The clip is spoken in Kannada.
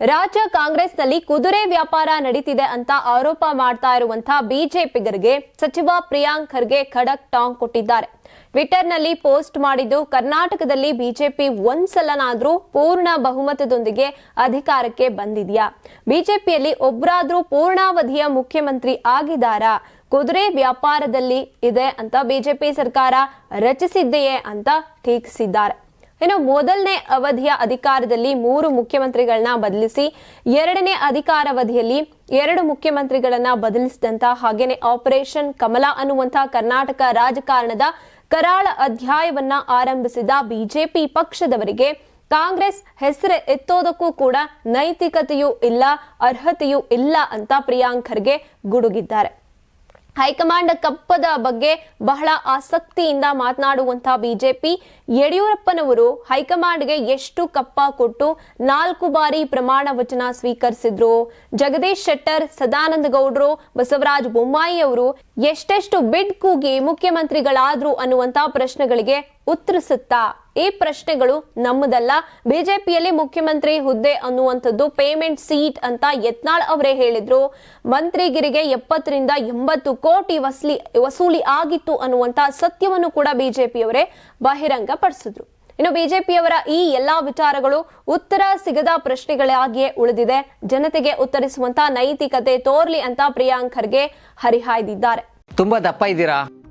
ರಾಜ್ಯ ಕಾಂಗ್ರೆಸ್ನಲ್ಲಿ ಕುದುರೆ ವ್ಯಾಪಾರ ನಡೀತಿದೆ ಅಂತ ಆರೋಪ ಮಾಡ್ತಾ ಇರುವಂತಹ ಬಿಜೆಪಿಗರಿಗೆ ಸಚಿವ ಪ್ರಿಯಾಂಕ್ ಖರ್ಗೆ ಖಡಕ್ ಟಾಂಗ್ ಕೊಟ್ಟಿದ್ದಾರೆ. ಟ್ವಿಟರ್ನಲ್ಲಿ ಪೋಸ್ಟ್ ಮಾಡಿದ್ದು, ಕರ್ನಾಟಕದಲ್ಲಿ ಬಿಜೆಪಿ ಒಂದ್ಸಲನಾದ್ರೂ ಪೂರ್ಣ ಬಹುಮತದೊಂದಿಗೆ ಅಧಿಕಾರಕ್ಕೆ ಬಂದಿದೆಯಾ? ಬಿಜೆಪಿಯಲ್ಲಿ ಒಬ್ಬರಾದ್ರೂ ಪೂರ್ಣಾವಧಿಯ ಮುಖ್ಯಮಂತ್ರಿ ಆಗಿದ್ದಾರಾ? ಕುದುರೆ ವ್ಯಾಪಾರದಲ್ಲಿ ಇದೆ ಅಂತ ಬಿಜೆಪಿ ಸರ್ಕಾರ ರಚಿಸಿದ್ದೆಯೇ ಅಂತ ಟೀಕಿಸಿದ್ದಾರೆ. ಇನ್ನು ಮೊದಲನೇ ಅವಧಿಯ ಅಧಿಕಾರದಲ್ಲಿ ಮೂರು ಮುಖ್ಯಮಂತ್ರಿಗಳನ್ನ ಬದಲಿಸಿ ಎರಡನೇ ಅಧಿಕಾರಾವಧಿಯಲ್ಲಿ ಎರಡು ಮುಖ್ಯಮಂತ್ರಿಗಳನ್ನ ಬದಲಿಸಿದಂತ ಹಾಗೇನೆ ಆಪರೇಷನ್ ಕಮಲ ಅನ್ನುವಂತ ಕರ್ನಾಟಕ ರಾಜಕಾರಣದ ಕರಾಳ ಅಧ್ಯಾಯವನ್ನ ಆರಂಭಿಸಿದ ಬಿಜೆಪಿ ಪಕ್ಷದವರಿಗೆ ಕಾಂಗ್ರೆಸ್ ಹೆಸರು ಎತ್ತೋದಕ್ಕೂ ಕೂಡ ನೈತಿಕತೆಯೂ ಇಲ್ಲ, ಅರ್ಹತೆಯೂ ಇಲ್ಲ ಅಂತ ಪ್ರಿಯಾಂಕ್ ಖರ್ಗೆ ಗುಡುಗಿದ್ದಾರೆ. ಹೈಕಮಾಂಡ್ ಕಪ್ಪದ ಬಗ್ಗೆ ಬಹಳ ಆಸಕ್ತಿಯಿಂದ ಮಾತನಾಡುವಂತಹ ಬಿಜೆಪಿ, ಯಡಿಯೂರಪ್ಪನವರು ಹೈಕಮಾಂಡ್ಗೆ ಎಷ್ಟು ಕಪ್ಪ ಕೊಟ್ಟು ನಾಲ್ಕು ಬಾರಿ ಪ್ರಮಾಣ ವಚನ ಸ್ವೀಕರಿಸಿದ್ರು? ಜಗದೀಶ್ ಶೆಟ್ಟರ್, ಸದಾನಂದ ಗೌಡ್ರು, ಬಸವರಾಜ ಬೊಮ್ಮಾಯಿ ಅವರು ಎಷ್ಟೆಷ್ಟು ಬಿಡ್ ಕೂಗಿ ಮುಖ್ಯಮಂತ್ರಿಗಳಾದ್ರು ಅನ್ನುವಂತಹ ಪ್ರಶ್ನೆಗಳಿಗೆ ಉತ್ತರಿಸುತ್ತಾ? ಈ ಪ್ರಶ್ನೆಗಳು ನಮ್ಮದಲ್ಲ. ಬಿಜೆಪಿಯಲ್ಲಿ ಮುಖ್ಯಮಂತ್ರಿ ಹುದ್ದೆ ಅನ್ನುವಂಥದ್ದು ಪೇಮೆಂಟ್ ಸೀಟ್ ಅಂತ ಯತ್ನಾಳ್ ಅವರೇ ಹೇಳಿದ್ರು. ಮಂತ್ರಿಗಿರಿಗೆ ಎಪ್ಪತ್ತರಿಂದ ಎಂಬತ್ತು ಕೋಟಿ ವಸೂಲಿ ವಸೂಲಿ ಆಗಿತ್ತು ಅನ್ನುವಂತ ಸತ್ಯವನ್ನು ಕೂಡ ಬಿಜೆಪಿಯವರೇ ಬಹಿರಂಗ ಪಡಿಸಿದ್ರು ಇನ್ನು ಬಿಜೆಪಿಯವರ ಈ ಎಲ್ಲಾ ವಿಚಾರಗಳು ಉತ್ತರ ಸಿಗದ ಪ್ರಶ್ನೆಗಳಾಗಿಯೇ ಉಳಿದಿದೆ. ಜನತೆಗೆ ಉತ್ತರಿಸುವಂತ ನೈತಿಕತೆ ತೋರ್ಲಿ ಅಂತ ಪ್ರಿಯಾಂಕ್ ಖರ್ಗೆ ಹರಿಹಾಯ್ದಿದ್ದಾರೆ. ತುಂಬಾ ದಪ್ಪ ಇದ್ದೀರಾ?